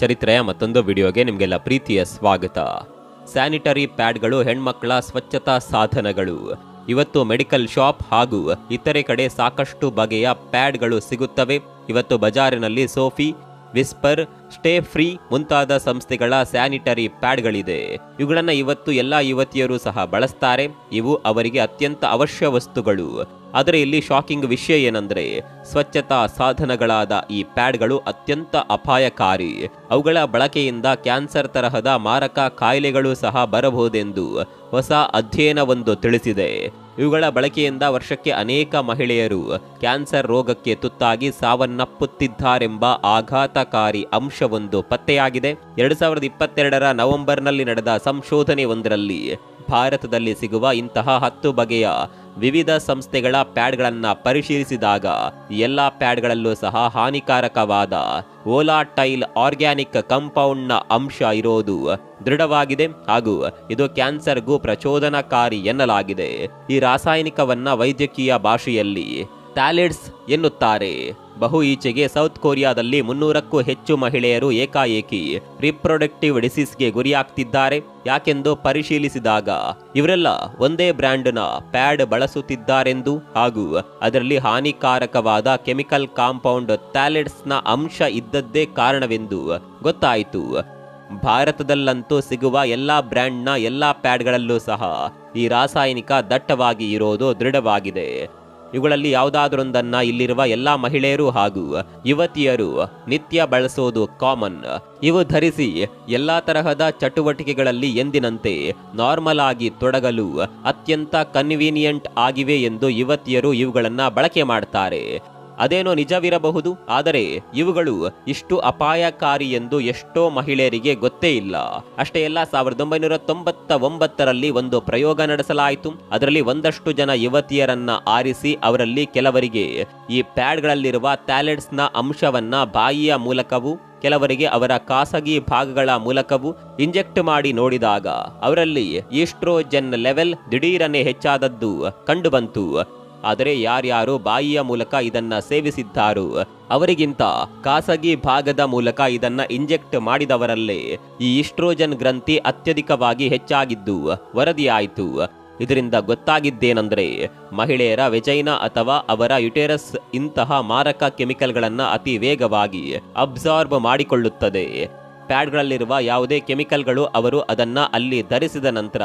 ಚರಿತ್ರೆಯ ಮತ್ತೊಂದು ವಿಡಿಯೋಗೆ ನಿಮಗೆಲ್ಲ ಪ್ರೀತಿಯ ಸ್ವಾಗತ. ಸ್ಯಾನಿಟರಿ ಪ್ಯಾಡ್ಗಳು ಹೆಣ್ಮಕ್ಕಳ ಸ್ವಚ್ಛತಾ ಸಾಧನಗಳು. ಇವತ್ತು ಮೆಡಿಕಲ್ ಶಾಪ್ ಹಾಗೂ ಇತರೆ ಕಡೆ ಸಾಕಷ್ಟು ಬಗೆಯ ಪ್ಯಾಡ್ಗಳು ಸಿಗುತ್ತವೆ. ಇವತ್ತು ಬಜಾರಿನಲ್ಲಿ ಸೋಫಿ, ವಿಸ್ಪರ್, ಸ್ಟೇ ಫ್ರೀ ಮುಂತಾದ ಸಂಸ್ಥೆಗಳ ಸ್ಯಾನಿಟರಿ ಪ್ಯಾಡ್ಗಳಿದೆ. ಇವುಗಳನ್ನು ಇವತ್ತು ಎಲ್ಲ ಯುವತಿಯರು ಸಹ ಬಳಸ್ತಾರೆ. ಇವು ಅವರಿಗೆ ಅತ್ಯಂತ ಅವಶ್ಯ ವಸ್ತುಗಳು. ಆದರೆ ಇಲ್ಲಿ ಶಾಕಿಂಗ್ ವಿಷಯ ಏನಂದ್ರೆ ಸ್ವಚ್ಛತಾ ಸಾಧನಗಳಾದ ಈ ಪ್ಯಾಡ್ಗಳು ಅತ್ಯಂತ ಅಪಾಯಕಾರಿ. ಅವುಗಳ ಬಳಕೆಯಿಂದ ಕ್ಯಾನ್ಸರ್ ತರಹದ ಮಾರಕ ಕಾಯಿಲೆಗಳು ಸಹ ಬರಬಹುದೆಂದು ಹೊಸ ಅಧ್ಯಯನವೊಂದು ತಿಳಿಸಿದೆ. ಇವುಗಳ ಬಳಕೆಯಿಂದ ವರ್ಷಕ್ಕೆ ಅನೇಕ ಮಹಿಳೆಯರು ಕ್ಯಾನ್ಸರ್ ರೋಗಕ್ಕೆ ತುತ್ತಾಗಿ ಸಾವನ್ನಪ್ಪುತ್ತಿದ್ದಾರೆಂಬ ಆಘಾತಕಾರಿ ಅಂಶವೊಂದು ಪತ್ತೆಯಾಗಿದೆ. ಎರಡು ಸಾವಿರದ ಇಪ್ಪತ್ತೆರಡರ ನವೆಂಬರ್ನಲ್ಲಿ ನಡೆದ ಸಂಶೋಧನೆ ಒಂದರಲ್ಲಿ ಭಾರತದಲ್ಲಿ ಸಿಗುವ ಇಂತಹ ಹತ್ತು ಬಗೆಯ ವಿವಿಧ ಸಂಸ್ಥೆಗಳ ಪ್ಯಾಡ್ಗಳನ್ನು ಪರಿಶೀಲಿಸಿದಾಗ ಎಲ್ಲ ಪ್ಯಾಡ್ಗಳಲ್ಲೂ ಸಹ ಹಾನಿಕಾರಕವಾದ ಓಲಾಟೈಲ್ ಆರ್ಗ್ಯಾನಿಕ್ ಕಂಪೌಂಡ್ನ ಅಂಶ ಇರೋದು ದೃಢವಾಗಿದೆ ಹಾಗೂ ಇದು ಕ್ಯಾನ್ಸರ್ಗೂ ಪ್ರಚೋದನಕಾರಿ ಎನ್ನಲಾಗಿದೆ. ಈ ರಾಸಾಯನಿಕವನ್ನ ವೈದ್ಯಕೀಯ ಭಾಷೆಯಲ್ಲಿ ಟ್ಯಾಲೆಟ್ಸ್ ಎನ್ನುತ್ತಾರೆ. ಬಹು ಈಚೆಗೆ ಸೌತ್ ಕೊರಿಯಾದಲ್ಲಿ ಮುನ್ನೂರಕ್ಕೂ ಹೆಚ್ಚು ಮಹಿಳೆಯರು ಏಕಾಏಕಿ ರಿಪ್ರೊಡಕ್ಟಿವ್ ಡಿಸೀಸ್ಗೆ ಗುರಿಯಾಗ್ತಿದ್ದಾರೆ. ಯಾಕೆಂದು ಪರಿಶೀಲಿಸಿದಾಗ ಇವರೆಲ್ಲ ಒಂದೇ ಬ್ರ್ಯಾಂಡ್ನ ಪ್ಯಾಡ್ ಬಳಸುತ್ತಿದ್ದಾರೆಂದು ಹಾಗೂ ಅದರಲ್ಲಿ ಹಾನಿಕಾರಕವಾದ ಕೆಮಿಕಲ್ ಕಾಂಪೌಂಡ್ ಟ್ಯಾಲೆಟ್ಸ್ನ ಅಂಶ ಇದ್ದದ್ದೇ ಕಾರಣವೆಂದು ಗೊತ್ತಾಯಿತು. ಭಾರತದಲ್ಲಂತೂ ಸಿಗುವ ಎಲ್ಲಾ ಬ್ರ್ಯಾಂಡ್ನ ಎಲ್ಲಾ ಪ್ಯಾಡ್ಗಳಲ್ಲೂ ಸಹ ಈ ರಾಸಾಯನಿಕ ದಟ್ಟವಾಗಿ ಇರೋದು ದೃಢವಾಗಿದೆ. ಇವುಗಳಲ್ಲಿ ಯಾವುದಾದ್ರೊಂದನ್ನು ಇಲ್ಲಿರುವ ಎಲ್ಲಾ ಮಹಿಳೆಯರು ಹಾಗೂ ಯುವತಿಯರು ನಿತ್ಯ ಬಳಸೋದು ಕಾಮನ್ ಇವು ಧರಿಸಿ ಎಲ್ಲಾ ತರಹದ ಚಟುವಟಿಕೆಗಳಲ್ಲಿ ಎಂದಿನಂತೆ ನಾರ್ಮಲ್ ಆಗಿ ತೊಡಗಲು ಅತ್ಯಂತ ಕನ್ವೀನಿಯಂಟ್ ಆಗಿವೆ ಎಂದು ಯುವತಿಯರು ಇವುಗಳನ್ನ ಬಳಕೆ ಮಾಡ್ತಾರೆ. ಅದೇನೋ ನಿಜವಿರಬಹುದು? ಆದರೆ ಇವುಗಳು ಇಷ್ಟು ಅಪಾಯಕಾರಿ ಎಂದು ಎಷ್ಟೋ ಮಹಿಳೆಯರಿಗೆ ಗೊತ್ತೇ ಇಲ್ಲ. ಅಷ್ಟೇ ಎಲ್ಲ ಸಾವಿರದ ಒಂಬೈನೂರ ತೊಂಬತ್ತ ಒಂಬತ್ತರಲ್ಲಿ ಒಂದು ಪ್ರಯೋಗ ನಡೆಸಲಾಯಿತು. ಅದರಲ್ಲಿ ಒಂದಷ್ಟು ಜನ ಯುವತಿಯರನ್ನ ಆರಿಸಿ ಅವರಲ್ಲಿ ಕೆಲವರಿಗೆ ಈ ಪ್ಯಾಡ್ಗಳಲ್ಲಿರುವ ಟ್ಯಾಲೆಟ್ಸ್ನ ಅಂಶವನ್ನ ಬಾಯಿಯ ಮೂಲಕವೂ, ಕೆಲವರಿಗೆ ಅವರ ಖಾಸಗಿ ಭಾಗಗಳ ಮೂಲಕವೂ ಇಂಜೆಕ್ಟ್ ಮಾಡಿ ನೋಡಿದಾಗ, ಅವರಲ್ಲಿ ಈಸ್ಟ್ರೋಜೆನ್ ಲೆವೆಲ್ ದಿಢೀರನೆ ಹೆಚ್ಚಾದದ್ದು ಕಂಡುಬಂತು. ಆದರೆ ಯಾರ್ಯಾರು ಬಾಯಿಯ ಮೂಲಕ ಇದನ್ನ ಸೇವಿಸಿದ್ದಾರೋ ಅವರಿಗಿಂತ ಖಾಸಗಿ ಭಾಗದ ಮೂಲಕ ಇದನ್ನ ಇಂಜೆಕ್ಟ್ ಮಾಡಿದವರಲ್ಲೇ ಈ ಈಸ್ಟ್ರೋಜನ್ ಗ್ರಂಥಿ ಅತ್ಯಧಿಕವಾಗಿ ಹೆಚ್ಚಾಗಿದ್ದು ವರದಿಯಾಯಿತು. ಇದರಿಂದ ಗೊತ್ತಾಗಿದ್ದೇನೆಂದರೆ ಮಹಿಳೆಯರ ವೆಜೈನ ಅಥವಾ ಅವರ ಯುಟೇರಸ್ ಇಂತಹ ಮಾರಕ ಕೆಮಿಕಲ್ಗಳನ್ನು ಅತಿ ವೇಗವಾಗಿ ಅಬ್ಸಾರ್ಬ್ ಮಾಡಿಕೊಳ್ಳುತ್ತದೆ. ಪ್ಯಾಡ್ಗಳಲ್ಲಿರುವ ಯಾವುದೇ ಕೆಮಿಕಲ್ಗಳು ಅವರು ಅದನ್ನ ಅಲ್ಲಿ ಧರಿಸಿದ ನಂತರ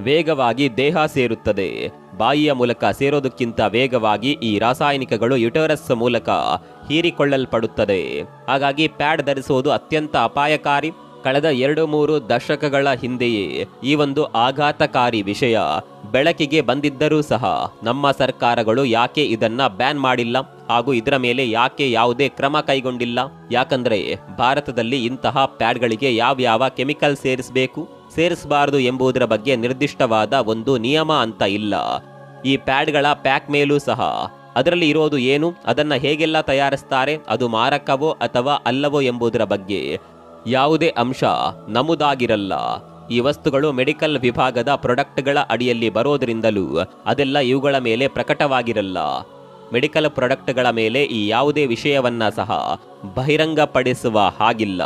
ವೇಗವಾಗಿ ದೇಹ ಸೇರುತ್ತದೆ. ಬಾಯಿಯ ಮೂಲಕ ಸೇರೋದಕ್ಕಿಂತ ವೇಗವಾಗಿ ಈ ರಾಸಾಯನಿಕಗಳು ಯುಟರಸ್ ಮೂಲಕ ಹೀರಿಕೊಳ್ಳಲ್ಪಡುತ್ತದೆ. ಹಾಗಾಗಿ ಪ್ಯಾಡ್ ಧರಿಸುವುದು ಅತ್ಯಂತ ಅಪಾಯಕಾರಿ. ಕಳೆದ ಎರಡು ಮೂರು ದಶಕಗಳ ಹಿಂದೆಯೇ ಈ ಒಂದು ಆಘಾತಕಾರಿ ವಿಷಯ ಬೆಳಕಿಗೆ ಬಂದಿದ್ದರೂ ಸಹ ನಮ್ಮ ಸರ್ಕಾರಗಳು ಯಾಕೆ ಇದನ್ನ ಬ್ಯಾನ್ ಮಾಡಿಲ್ಲ ಹಾಗೂ ಇದರ ಮೇಲೆ ಯಾಕೆ ಯಾವುದೇ ಕ್ರಮ ಕೈಗೊಂಡಿಲ್ಲ? ಯಾಕಂದ್ರೆ ಭಾರತದಲ್ಲಿ ಇಂತಹ ಪ್ಯಾಡ್ಗಳಿಗೆ ಯಾವ್ಯಾವ ಕೆಮಿಕಲ್ ಸೇರಿಸಬೇಕು? ಸೇರಿಸಬಾರದು ಎಂಬುದರ ಬಗ್ಗೆ ನಿರ್ದಿಷ್ಟವಾದ ಒಂದು ನಿಯಮ ಅಂತ ಇಲ್ಲ. ಈ ಪ್ಯಾಡ್ಗಳ ಪ್ಯಾಕ್ ಮೇಲೂ ಸಹ. ಅದರಲ್ಲಿ ಇರೋದು ಏನು? ಅದನ್ನ ಹೇಗೆಲ್ಲ ತಯಾರಿಸ್ತಾರೆ? ಅದು ಮಾರಕವೋ ಅಥವಾ ಅಲ್ಲವೋ ಎಂಬುದರ ಬಗ್ಗೆ. ಯಾವುದೇ ಅಂಶ ನಮೂದಾಗಿರಲ್ಲ. ಈ ವಸ್ತುಗಳು ಮೆಡಿಕಲ್ ವಿಭಾಗದ ಪ್ರಾಡಕ್ಟ್ಗಳ ಅಡಿಯಲ್ಲಿ ಬರೋದರಿಂದಲೂ ಅದೆಲ್ಲ ಇವುಗಳ ಮೇಲೆ ಪ್ರಕಟವಾಗಿರಲ್ಲ. ಮೆಡಿಕಲ್ ಪ್ರಾಡಕ್ಟ್ಗಳ ಮೇಲೆ ಈ ಯಾವುದೇ ವಿಷಯವನ್ನ ಸಹ ಬಹಿರಂಗಪಡಿಸುವ ಹಾಗಿಲ್ಲ.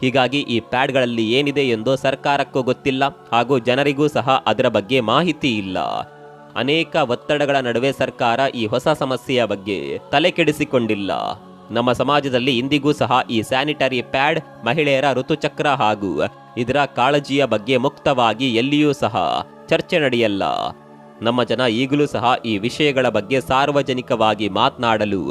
ಹೀಗಾಗಿ ಈ ಪ್ಯಾಡ್ಗಳಲ್ಲಿ ಏನಿದೆ ಎಂದು ಸರ್ಕಾರಕ್ಕೂ ಗೊತ್ತಿಲ್ಲ ಹಾಗೂ ಜನರಿಗೂ ಸಹ ಅದರ ಬಗ್ಗೆ ಮಾಹಿತಿ ಇಲ್ಲ. ಅನೇಕ ಒತ್ತಡಗಳ ನಡುವೆ ಸರ್ಕಾರ ಈ ಹೊಸ ಸಮಸ್ಯೆಯ ಬಗ್ಗೆ ತಲೆ ಕೆಡಿಸಿಕೊಂಡಿಲ್ಲ ನಮ್ಮ ಸಮಾಜದಲ್ಲಿ ಇಂದಿಗೂ ಸಹ ಈ ಸ್ಯಾನಿಟರಿ ಪ್ಯಾಡ್, ಮಹಿಳೆಯರ ಋತುಚಕ್ರ ಹಾಗೂ ಇದರ ಕಾಳಜಿಯ ಬಗ್ಗೆ ಮುಕ್ತವಾಗಿ ಎಲ್ಲಿಯೂ ಸಹ ಚರ್ಚೆ ನಡೆಯಲ್ಲ. ನಮ್ಮ ಜನ ಈಗಲೂ ಸಹ ಈ ವಿಷಯಗಳ ಬಗ್ಗೆ ಸಾರ್ವಜನಿಕವಾಗಿ ಮಾತನಾಡಲು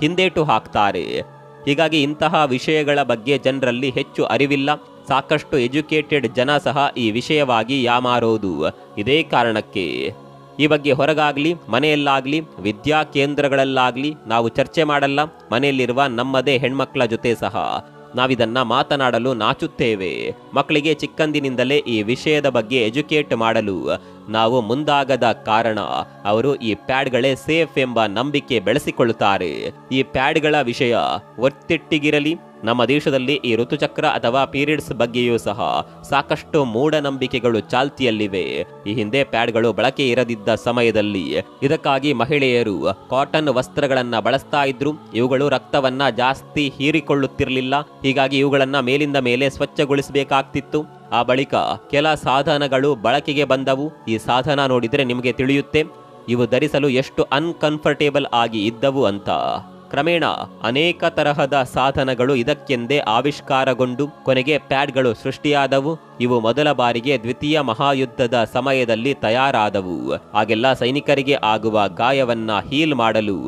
ಹಿಂದೇಟು ಹಾಕ್ತಾರೆ. ಹೀಗಾಗಿ ಇಂತಹ ವಿಷಯಗಳ ಬಗ್ಗೆ ಜನರಲ್ಲಿ ಹೆಚ್ಚು ಅರಿವಿಲ್ಲ. ಸಾಕಷ್ಟು ಎಜುಕೇಟೆಡ್ ಜನ ಸಹ ಈ ವಿಷಯವಾಗಿ ಯಾಮಾರೋದು. ಇದೇ ಕಾರಣಕ್ಕೆ ಈ ಬಗ್ಗೆ ಹೊರಗಾಗಲಿ, ಮನೆಯಲ್ಲಾಗಲಿ, ವಿದ್ಯಾ ಕೇಂದ್ರಗಳಲ್ಲಾಗಲಿ ನಾವು ಚರ್ಚೆ ಮಾಡಲ್ಲ. ಮನೆಯಲ್ಲಿರುವ ನಮ್ಮದೇ ಹೆಣ್ಮಕ್ಳ ಜೊತೆ ಸಹ ನಾವಿದನ್ನ ಮಾತನಾಡಲು ನಾಚುತ್ತೇವೆ. ಮಕ್ಕಳಿಗೆ ಚಿಕ್ಕಂದಿನಿಂದಲೇ ಈ ವಿಷಯದ ಬಗ್ಗೆ ಎಜುಕೇಟ್ ಮಾಡಲು ನಾವು ಮುಂದಾಗದ ಕಾರಣ ಅವರು ಈ ಪ್ಯಾಡ್ಗಳೇ ಸೇಫ್ ಎಂಬ ನಂಬಿಕೆ ಬೆಳೆಸಿಕೊಳ್ಳುತ್ತಾರೆ. ಈ ಪ್ಯಾಡ್ಗಳ ವಿಷಯ ಒತ್ತಿಟ್ಟಿಗಿರಲಿ ನಮ್ಮ ದೇಶದಲ್ಲಿ ಈ ಋತುಚಕ್ರ ಅಥವಾ ಪೀರಿಯಡ್ಸ್ ಬಗ್ಗೆಯೂ ಸಹ ಸಾಕಷ್ಟು ಮೂಢನಂಬಿಕೆಗಳು ಚಾಲ್ತಿಯಲ್ಲಿವೆ. ಈ ಹಿಂದೆ ಪ್ಯಾಡ್ಗಳು ಬಳಕೆ ಇರದಿದ್ದ ಸಮಯದಲ್ಲಿ ಇದಕ್ಕಾಗಿ ಮಹಿಳೆಯರು ಕಾಟನ್ ವಸ್ತ್ರಗಳನ್ನ ಬಳಸ್ತಾ ಇದ್ರು. ಇವುಗಳು ರಕ್ತವನ್ನ ಜಾಸ್ತಿ ಹೀರಿಕೊಳ್ಳುತ್ತಿರಲಿಲ್ಲ. ಹೀಗಾಗಿ ಇವುಗಳನ್ನ ಮೇಲಿಂದ ಮೇಲೆ ಸ್ವಚ್ಛಗೊಳಿಸಬೇಕಾಗ್ತಿತ್ತು. ಆ ಬಳಿಕ ಕೆಲ ಸಾಧನಗಳು ಬಳಕೆಗೆ ಬಂದವು. ಈ ಸಾಧನ ನೋಡಿದರೆ ನಿಮಗೆ ತಿಳಿಯುತ್ತೆ. ಇವು ಧರಿಸಲು ಎಷ್ಟು ಅನ್ಕಂಫರ್ಟೇಬಲ್ ಆಗಿ ಇದ್ದವು ಅಂತ. ಕ್ರಮೇಣ ಅನೇಕ ತರಹದ ಸಾಧನಗಳು ಇದಕ್ಕೆಂದೇ ಆವಿಷ್ಕಾರಗೊಂಡು ಕೊನೆಗೆ ಪ್ಯಾಡ್ಗಳು ಸೃಷ್ಟಿಯಾದವು. ಇವು ಮೊದಲ ಬಾರಿಗೆ ದ್ವಿತೀಯ ಮಹಾಯುದ್ಧದ ಸಮಯದಲ್ಲಿ ತಯಾರಾದವು. ಆಗೆಲ್ಲ ಸೈನಿಕರಿಗೆ ಆಗುವ ಗಾಯವನ್ನ ಹೀಲ್ ಮಾಡಲು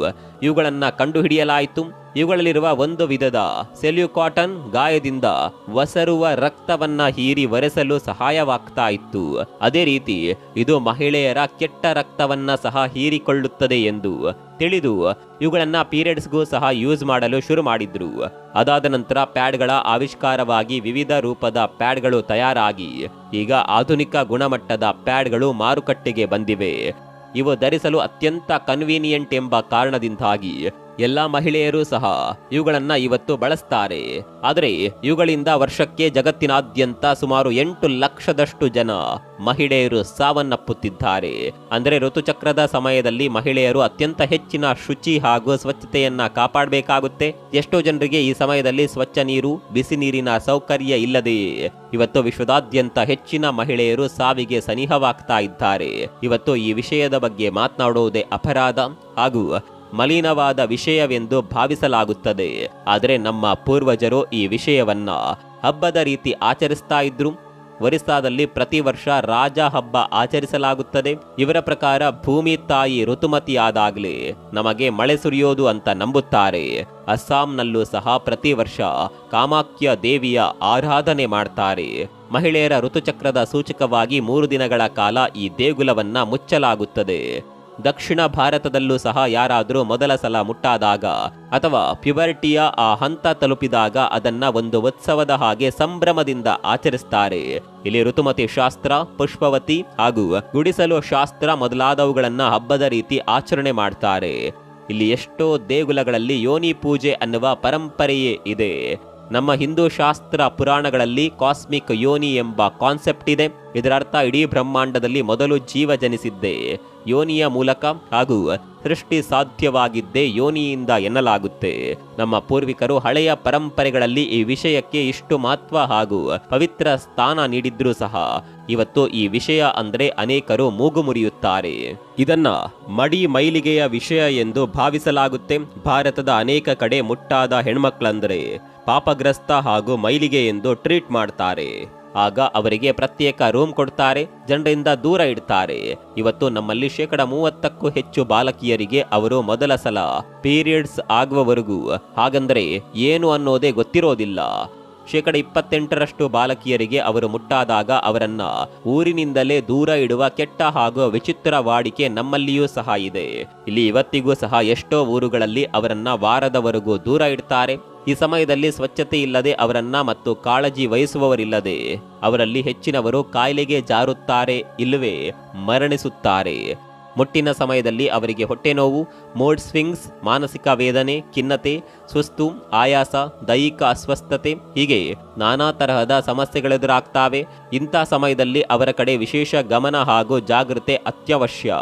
ಇವುಗಳನ್ನ ಕಂಡುಹಿಡಿಯಲಾಯಿತು. ಇವುಗಳಲ್ಲಿರುವ ಒಂದು ವಿಧದ ಸೆಲ್ಯುಕಾಟನ್ ಗಾಯದಿಂದ ವಸರುವ ರಕ್ತವನ್ನ ಹೀರಿ ಒರೆಸಲು ಸಹಾಯವಾಗ್ತಾ ಇತ್ತು ಅದೇ ರೀತಿ ಇದು ಮಹಿಳೆಯರ ಕೆಟ್ಟ ರಕ್ತವನ್ನ ಸಹ ಹೀರಿಕೊಳ್ಳುತ್ತದೆ ಎಂದು ತಿಳಿದು ಇವುಗಳನ್ನ ಪೀರಿಯಡ್ಸ್ಗೂ ಸಹ ಯೂಸ್ ಮಾಡಲು ಶುರು ಮಾಡಿದ್ರು. ಅದಾದ ನಂತರ ಪ್ಯಾಡ್ಗಳ ಆವಿಷ್ಕಾರವಾಗಿ ವಿವಿಧ ರೂಪದ ಪ್ಯಾಡ್ಗಳು ತಯಾರಾಗಿ, ಈಗ ಆಧುನಿಕ ಗುಣಮಟ್ಟದ ಪ್ಯಾಡ್ಗಳು ಮಾರುಕಟ್ಟೆಗೆ ಬಂದಿವೆ. ಇವು ಧರಿಸಲು ಅತ್ಯಂತ ಕನ್ವೀನಿಯಂಟ್ ಎಂಬ ಕಾರಣದಿಂದಾಗಿ ಎಲ್ಲ ಮಹಿಳೆಯರು ಸಹ ಇವುಗಳನ್ನು ಇವತ್ತು ಬಳಸ್ತಾರೆ. ಆದರೆ ಇವುಗಳಿಂದ ವರ್ಷಕ್ಕೆ ಜಗತ್ತಿನಾದ್ಯಂತ ಸುಮಾರು ಎಂಟು ಲಕ್ಷದಷ್ಟು ಜನ ಮಹಿಳೆಯರು ಸಾವನ್ನಪ್ಪುತ್ತಿದ್ದಾರೆ. ಅಂದರೆ ಋತುಚಕ್ರದ ಸಮಯದಲ್ಲಿ ಮಹಿಳೆಯರು ಅತ್ಯಂತ ಹೆಚ್ಚಿನ ಶುಚಿ ಹಾಗೂ ಸ್ವಚ್ಛತೆಯನ್ನ ಕಾಪಾಡಬೇಕಾಗುತ್ತೆ. ಎಷ್ಟೋ ಜನರಿಗೆ ಈ ಸಮಯದಲ್ಲಿ ಸ್ವಚ್ಛ ನೀರು, ಬಿಸಿ ನೀರಿನ ಸೌಕರ್ಯ ಇಲ್ಲದೆಯೇ ಇವತ್ತು ವಿಶ್ವದಾದ್ಯಂತ ಹೆಚ್ಚಿನ ಮಹಿಳೆಯರು ಸಾವಿಗೆ ಸನಿಹವಾಗ್ತಾ ಇದ್ದಾರೆ. ಇವತ್ತು ಈ ವಿಷಯದ ಬಗ್ಗೆ ಮಾತನಾಡುವುದೇ ಅಪರಾಧ ಹಾಗೂ ಮಲಿನವಾದ ವಿಷಯವೆಂದು ಭಾವಿಸಲಾಗುತ್ತದೆ. ಆದರೆ ನಮ್ಮ ಪೂರ್ವಜರು ಈ ವಿಷಯವನ್ನ ಹಬ್ಬದ ರೀತಿ ಆಚರಿಸ್ತಾ ಇದ್ರು. ಒರಿಸ್ಸಾದಲ್ಲಿ ಪ್ರತಿ ವರ್ಷ ರಾಜ ಹಬ್ಬ ಆಚರಿಸಲಾಗುತ್ತದೆ. ಇವರ ಪ್ರಕಾರ ಭೂಮಿ ತಾಯಿ ಋತುಮತಿಯಾದಾಗಲೇ ನಮಗೆ ಮಳೆ ಸುರಿಯೋದು ಅಂತ ನಂಬುತ್ತಾರೆ. ಅಸ್ಸಾಂನಲ್ಲೂ ಸಹ ಪ್ರತಿ ವರ್ಷ ಕಾಮಾಖ್ಯ ದೇವಿಯ ಆರಾಧನೆ ಮಾಡ್ತಾರೆ. ಮಹಿಳೆಯರ ಋತುಚಕ್ರದ ಸೂಚಕವಾಗಿ ಮೂರು ದಿನಗಳ ಕಾಲ ಈ ದೇಗುಲವನ್ನ ಮುಚ್ಚಲಾಗುತ್ತದೆ. ದಕ್ಷಿಣ ಭಾರತದಲ್ಲೂ ಸಹ ಯಾರಾದರೂ ಮೊದಲ ಸಲ ಮುಟ್ಟಾದಾಗ ಅಥವಾ ಪ್ಯುಬರ್ಟಿಯ ಆ ಹಂತ ತಲುಪಿದಾಗ ಅದನ್ನ ಒಂದು ಉತ್ಸವದ ಹಾಗೆ ಸಂಭ್ರಮದಿಂದ ಆಚರಿಸ್ತಾರೆ. ಇಲ್ಲಿ ಋತುಮತಿ ಶಾಸ್ತ್ರ, ಪುಷ್ಪವತಿ ಹಾಗೂ ಗುಡಿಸಲು ಶಾಸ್ತ್ರ ಮೊದಲಾದವುಗಳನ್ನ ಹಬ್ಬದ ರೀತಿ ಆಚರಣೆ ಮಾಡ್ತಾರೆ. ಇಲ್ಲಿ ಎಷ್ಟೋ ದೇಗುಲಗಳಲ್ಲಿ ಯೋನಿ ಪೂಜೆ ಅನ್ನುವ ಪರಂಪರೆಯೇ ಇದೆ. ನಮ್ಮ ಹಿಂದೂ ಶಾಸ್ತ್ರ ಪುರಾಣಗಳಲ್ಲಿ ಕಾಸ್ಮಿಕ್ ಯೋನಿ ಎಂಬ ಕಾನ್ಸೆಪ್ಟ್ ಇದೆ. ಇದರರ್ಥ ಇಡೀ ಬ್ರಹ್ಮಾಂಡದಲ್ಲಿ ಮೊದಲು ಜೀವ ಜನಿಸಿದ್ದೆ. ಯೋನಿಯ ಮೂಲಕ ಹಾಗೂ ಸೃಷ್ಟಿ ಸಾಧ್ಯವಾಗಿದ್ದೇ ಯೋನಿಯಿಂದ ಎನ್ನಲಾಗುತ್ತೆ. ನಮ್ಮ ಪೂರ್ವಿಕರು ಹಳೆಯ ಪರಂಪರೆಗಳಲ್ಲಿ ಈ ವಿಷಯಕ್ಕೆ ಇಷ್ಟು ಮಹತ್ವ ಹಾಗೂ ಪವಿತ್ರ ಸ್ಥಾನ ನೀಡಿದ್ರೂ ಸಹ ಇವತ್ತು ಈ ವಿಷಯ ಅಂದ್ರೆ ಅನೇಕರು ಮೂಗು ಮುರಿಯುತ್ತಾರೆ. ಇದನ್ನ ಮಡಿ ಮೈಲಿಗೆಯ ವಿಷಯ ಎಂದು ಭಾವಿಸಲಾಗುತ್ತೆ. ಭಾರತದ ಅನೇಕ ಕಡೆ ಮುಟ್ಟಾದ ಹೆಣ್ಮಕ್ಳಂದ್ರೆ ಪಾಪಗ್ರಸ್ತ ಹಾಗೂ ಮೈಲಿಗೆ ಎಂದು ಟ್ರೀಟ್ ಮಾಡ್ತಾರೆ. ಆಗ ಅವರಿಗೆ ಪ್ರತ್ಯೇಕ ರೂಮ್ ಕೊಡ್ತಾರೆ, ಜನರಿಂದ ದೂರ ಇಡ್ತಾರೆ. ಇವತ್ತು ನಮ್ಮಲ್ಲಿ ಶೇಕಡ ಮೂವತ್ತಕ್ಕೂ ಹೆಚ್ಚು ಬಾಲಕಿಯರಿಗೆ ಅವರು ಮೊದಲ ಸಲ ಪೀರಿಯಡ್ಸ್ ಆಗುವವರೆಗೂ. ಹಾಗಂದರೆ ಏನು ಅನ್ನೋದೇ ಗೊತ್ತಿರೋದಿಲ್ಲ. ಶೇಕಡ ಇಪ್ಪತ್ತೆಂಟರಷ್ಟು ಬಾಲಕಿಯರಿಗೆ ಅವರು ಮುಟ್ಟಾದಾಗ ಅವರನ್ನ ಊರಿನಿಂದಲೇ ದೂರ ಇಡುವ ಕೆಟ್ಟ ಹಾಗೂ ವಿಚಿತ್ರ ವಾಡಿಕೆ ನಮ್ಮಲ್ಲಿಯೂ ಸಹ ಇದೆ. ಇಲ್ಲಿ ಇವತ್ತಿಗೂ ಸಹ ಎಷ್ಟೋ ಊರುಗಳಲ್ಲಿ ಅವರನ್ನ ವಾರದವರೆಗೂ ದೂರ ಇಡ್ತಾರೆ. ಈ ಸಮಯದಲ್ಲಿ ಸ್ವಚ್ಛತೆ ಇಲ್ಲದೆ ಅವರನ್ನ ಮತ್ತು ಕಾಳಜಿ ವಹಿಸುವವರಿಲ್ಲದೆ ಅವರಲ್ಲಿ ಹೆಚ್ಚಿನವರು ಕಾಯಿಲೆಗೆ ಜಾರುತ್ತಾರೆ ಇಲ್ಲವೇ ಮರಣಿಸುತ್ತಾರೆ. ಮುಟ್ಟಿನ ಸಮಯದಲ್ಲಿ ಅವರಿಗೆ ಹೊಟ್ಟೆ ನೋವು ಮೂಡ್ ಸ್ವಿಂಗ್ಸ್, ಮಾನಸಿಕ ವೇದನೆ, ಖಿನ್ನತೆ, ಸುಸ್ತು, ಆಯಾಸ, ದೈಹಿಕ ಅಸ್ವಸ್ಥತೆ ಹೀಗೆ ನಾನಾ ತರಹದ ಸಮಸ್ಯೆಗಳೆದುರಾಗ್ತಾವೆ. ಇಂಥ ಸಮಯದಲ್ಲಿ ಅವರ ಕಡೆ ವಿಶೇಷ ಗಮನ ಹಾಗೂ ಜಾಗೃತೆ ಅತ್ಯವಶ್ಯ.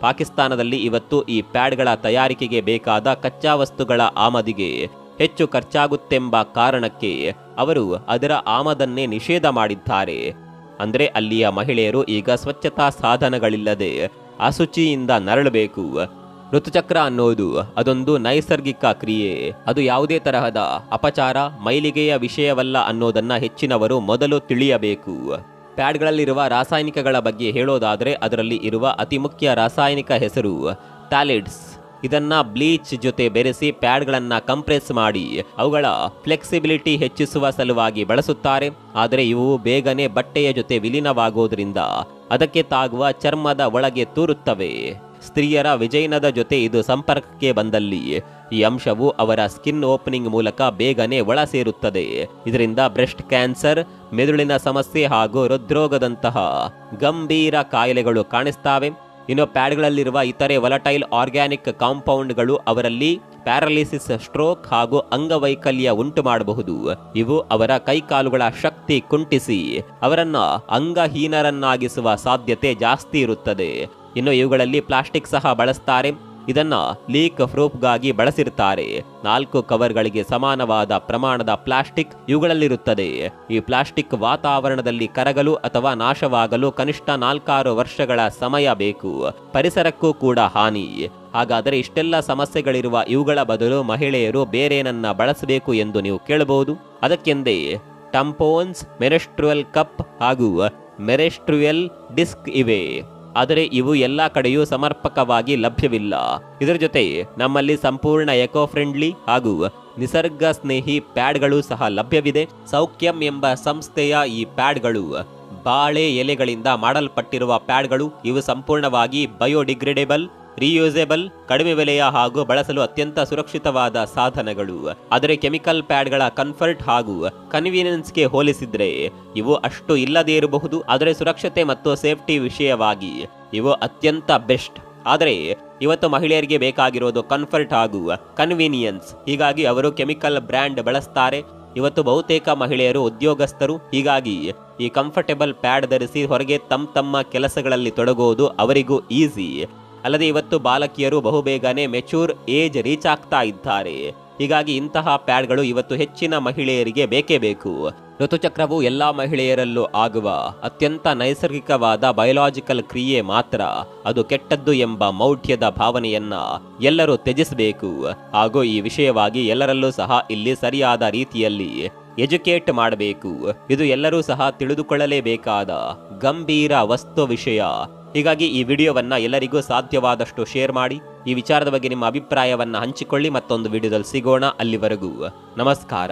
ಪಾಕಿಸ್ತಾನದಲ್ಲಿ ಇವತ್ತು ಈ ಪ್ಯಾಡ್ಗಳ ತಯಾರಿಕೆಗೆ ಬೇಕಾದ ಕಚ್ಚಾ ವಸ್ತುಗಳ ಆಮದಿಗೆ ಹೆಚ್ಚು ಖರ್ಚಾಗುತ್ತೆಂಬ ಕಾರಣಕ್ಕೆ ಅವರು ಅದರ ಆಮದನ್ನೇ ನಿಷೇಧ ಮಾಡಿದ್ದಾರೆ. ಅಂದರೆ ಅಲ್ಲಿಯ ಮಹಿಳೆಯರು ಈಗ ಸ್ವಚ್ಛತಾ ಸಾಧನಗಳಿಲ್ಲದೆ ಅಶುಚಿಯಿಂದ ನರಳಬೇಕು. ಋತುಚಕ್ರ ಅನ್ನೋದು ಅದೊಂದು ನೈಸರ್ಗಿಕ ಕ್ರಿಯೆ. ಅದು ಯಾವುದೇ ತರಹದ ಅಪಚಾರ, ಮೈಲಿಗೆಯ ವಿಷಯವಲ್ಲ ಅನ್ನೋದನ್ನು ಹೆಚ್ಚಿನವರು ಮೊದಲು ತಿಳಿಯಬೇಕು. ಪ್ಯಾಡ್ಗಳಲ್ಲಿರುವ ರಾಸಾಯನಿಕಗಳ ಬಗ್ಗೆ ಹೇಳೋದಾದರೆ ಅದರಲ್ಲಿ ಇರುವ ಅತಿ ಮುಖ್ಯ ರಾಸಾಯನಿಕ ಹೆಸರು ಟ್ಯಾಲಿಡ್ಸ್ ಇದನ್ನ ಬ್ಲೀಚ್ ಜೊತೆ ಬೆರೆಸಿ ಪ್ಯಾಡ್ಗಳನ್ನು ಕಂಪ್ರೆಸ್ ಮಾಡಿ ಅವುಗಳ ಫ್ಲೆಕ್ಸಿಬಿಲಿಟಿ ಹೆಚ್ಚಿಸುವ ಸಲುವಾಗಿ ಬಳಸುತ್ತಾರೆ. ಆದರೆ ಇವು ಬೇಗನೆ ಬಟ್ಟೆಯ ಜೊತೆ ವಿಲೀನವಾಗುವುದರಿಂದ ಅದಕ್ಕೆ ತಾಗುವ ಚರ್ಮದ ಒಳಗೆ ತೂರುತ್ತವೆ. ಸ್ತ್ರೀಯರ ವಿಜಯನದ ಜೊತೆ ಇದು ಸಂಪರ್ಕಕ್ಕೆ ಬಂದಲ್ಲಿ ಈ ಅಂಶವು ಅವರ ಸ್ಕಿನ್ ಓಪನಿಂಗ್ ಮೂಲಕ ಬೇಗನೆ ಒಳ ಸೇರುತ್ತದೆ. ಇದರಿಂದ ಬ್ರೆಸ್ಟ್ ಕ್ಯಾನ್ಸರ್, ಮೆದುಳಿನ ಸಮಸ್ಯೆ ಹಾಗೂ ಹೃದ್ರೋಗದಂತಹ ಗಂಭೀರ ಕಾಯಿಲೆಗಳು ಕಾಣಿಸ್ತಾವೆ. ಇನ್ನು ಪ್ಯಾಡ್ಗಳಲ್ಲಿರುವ ಇತರೆ ವಲಟೈಲ್ ಆರ್ಗ್ಯಾನಿಕ್ ಕಾಂಪೌಂಡ್ಗಳು ಅವರಲ್ಲಿ ಪ್ಯಾರಲಿಸಿಸ್ ಸ್ಟ್ರೋಕ್ ಹಾಗೂ ಅಂಗವೈಕಲ್ಯ ಉಂಟು ಮಾಡಬಹುದು ಇವು ಅವರ ಕೈಕಾಲುಗಳ ಶಕ್ತಿ ಕುಂಟಿಸಿ ಅವರನ್ನು ಅಂಗಹೀನರನ್ನಾಗಿಸುವ ಸಾಧ್ಯತೆ ಜಾಸ್ತಿ ಇರುತ್ತದೆ. ಇನ್ನು ಇವುಗಳಲ್ಲಿ ಪ್ಲಾಸ್ಟಿಕ್ ಸಹ ಬಳಸ್ತಾರೆ. ಇದನ್ನ ಲೀಕ್ ಪ್ರೂಫ್ಗಾಗಿ ಬಳಸಿರುತ್ತಾರೆ. ನಾಲ್ಕು ಕವರ್ಗಳಿಗೆ ಸಮಾನವಾದ ಪ್ರಮಾಣದ ಪ್ಲಾಸ್ಟಿಕ್ ಇವುಗಳಲ್ಲಿರುತ್ತದೆ. ಈ ಪ್ಲಾಸ್ಟಿಕ್ ವಾತಾವರಣದಲ್ಲಿ ಕರಗಲು ಅಥವಾ ನಾಶವಾಗಲು ಕನಿಷ್ಠ ನಾಲ್ಕಾರು ವರ್ಷಗಳ ಸಮಯ ಬೇಕು. ಪರಿಸರಕ್ಕೂ ಕೂಡ ಹಾನಿ. ಹಾಗಾದರೆ ಇಷ್ಟೆಲ್ಲ ಸಮಸ್ಯೆಗಳಿರುವ ಇವುಗಳ ಬದಲು ಮಹಿಳೆಯರು ಬೇರೇನನ್ನ ಬಳಸಬೇಕು ಎಂದು ನೀವು ಕೇಳಬಹುದು? ಅದಕ್ಕೆಂದೇ ಟಂಪೋನ್ಸ್ ಮೆರೆಸ್ಟ್ರುಯಲ್ ಕಪ್ ಹಾಗೂ ಮೆರೆಸ್ಟ್ರುಯಲ್ ಡಿಸ್ಕ್ ಇವೆ. ಆದರೆ ಇವು ಎಲ್ಲ ಕಡೆಯೂ ಸಮರ್ಪಕವಾಗಿ ಲಭ್ಯವಿಲ್ಲ. ಇದರ ಜೊತೆ ನಮ್ಮಲ್ಲಿ ಸಂಪೂರ್ಣ ಎಕೋ ಫ್ರೆಂಡ್ಲಿ ಹಾಗೂ ನಿಸರ್ಗ ಸ್ನೇಹಿ ಪ್ಯಾಡ್ಗಳು ಸಹ ಲಭ್ಯವಿದೆ. ಸೌಖ್ಯಂ ಎಂಬ ಸಂಸ್ಥೆಯ ಈ ಪ್ಯಾಡ್ಗಳು ಬಾಳೆ ಎಲೆಗಳಿಂದ ಮಾಡಲ್ಪಟ್ಟಿರುವ ಪ್ಯಾಡ್ಗಳು ಇವು ಸಂಪೂರ್ಣವಾಗಿ ಬಯೋಡಿಗ್ರೇಡೇಬಲ್ ರಿಯೂಸೇಬಲ್ ಕಡಿಮೆ ಬೆಲೆಯ ಹಾಗೂ ಬಳಸಲು ಅತ್ಯಂತ ಸುರಕ್ಷಿತವಾದ ಸಾಧನಗಳು. ಆದರೆ ಕೆಮಿಕಲ್ ಪ್ಯಾಡ್ಗಳ ಕನ್ಫರ್ಟ್ ಹಾಗೂ ಕನ್ವೀನಿಯನ್ಸ್ಗೆ ಹೋಲಿಸಿದ್ರೆ, ಇವು ಅಷ್ಟು ಇಲ್ಲದೇ ಇರಬಹುದು, ಆದರೆ ಸುರಕ್ಷತೆ ಮತ್ತು ಸೇಫ್ಟಿ ವಿಷಯವಾಗಿ ಇವು ಅತ್ಯಂತ ಬೆಸ್ಟ್ ಆದರೆ, ಇವತ್ತು ಮಹಿಳೆಯರಿಗೆ ಬೇಕಾಗಿರೋದು ಕನ್ಫರ್ಟ್ ಹಾಗೂ ಕನ್ವೀನಿಯನ್ಸ್ ಹೀಗಾಗಿ ಅವರು ಕೆಮಿಕಲ್ ಬ್ರ್ಯಾಂಡ್ ಬಳಸ್ತಾರೆ. ಇವತ್ತು ಬಹುತೇಕ ಮಹಿಳೆಯರು ಉದ್ಯೋಗಸ್ಥರು, ಹೀಗಾಗಿ ಈ ಕಂಫರ್ಟೇಬಲ್ ಪ್ಯಾಡ್ ಧರಿಸಿ ಹೊರಗೆ ತಮ್ಮ ತಮ್ಮ ಕೆಲಸಗಳಲ್ಲಿ ತೊಡಗುವುದು ಅವರಿಗೂ ಈಸಿ ಅಲ್ಲದೆ ಇವತ್ತು ಬಾಲಕಿಯರು ಬಹುಬೇಗನೆ ಮೆಚೂರ್ ಏಜ್ ರೀಚ್ ಆಗ್ತಾ ಇದ್ದಾರೆ. ಹೀಗಾಗಿ ಇಂತಹ ಪ್ಯಾಡ್ಗಳು ಇವತ್ತು ಹೆಚ್ಚಿನ ಮಹಿಳೆಯರಿಗೆ ಬೇಕೇ ಬೇಕು. ಋತುಚಕ್ರವು ಎಲ್ಲಾ ಮಹಿಳೆಯರಲ್ಲೂ ಆಗುವ ಅತ್ಯಂತ ನೈಸರ್ಗಿಕವಾದ ಬಯೋಲಾಜಿಕಲ್ ಕ್ರಿಯೆ ಮಾತ್ರ. ಅದು ಕೆಟ್ಟದ್ದು ಎಂಬ ಮೌಢ್ಯದ ಭಾವನೆಯನ್ನ ಎಲ್ಲರೂ ತ್ಯಜಿಸಬೇಕು. ಹಾಗೂ ಈ ವಿಷಯವಾಗಿ ಎಲ್ಲರಲ್ಲೂ ಸಹ ಇಲ್ಲಿ ಸರಿಯಾದ ರೀತಿಯಲ್ಲಿ ಎಜುಕೇಟ್ ಮಾಡಬೇಕು. ಇದು ಎಲ್ಲರೂ ಸಹ ತಿಳಿದುಕೊಳ್ಳಲೇಬೇಕಾದ ಗಂಭೀರ ವಸ್ತು ವಿಷಯ. ಹೀಗಾಗಿ ಈ ವಿಡಿಯೋವನ್ನು ಎಲ್ಲರಿಗೂ ಸಾಧ್ಯವಾದಷ್ಟು ಶೇರ್ ಮಾಡಿ, ಈ ವಿಚಾರದ ಬಗ್ಗೆ ನಿಮ್ಮ ಅಭಿಪ್ರಾಯವನ್ನು ಹಂಚಿಕೊಳ್ಳಿ, ಮತ್ತೊಂದು ವಿಡಿಯೋದಲ್ಲಿ ಸಿಗೋಣ ಅಲ್ಲಿವರೆಗೂ. ನಮಸ್ಕಾರ.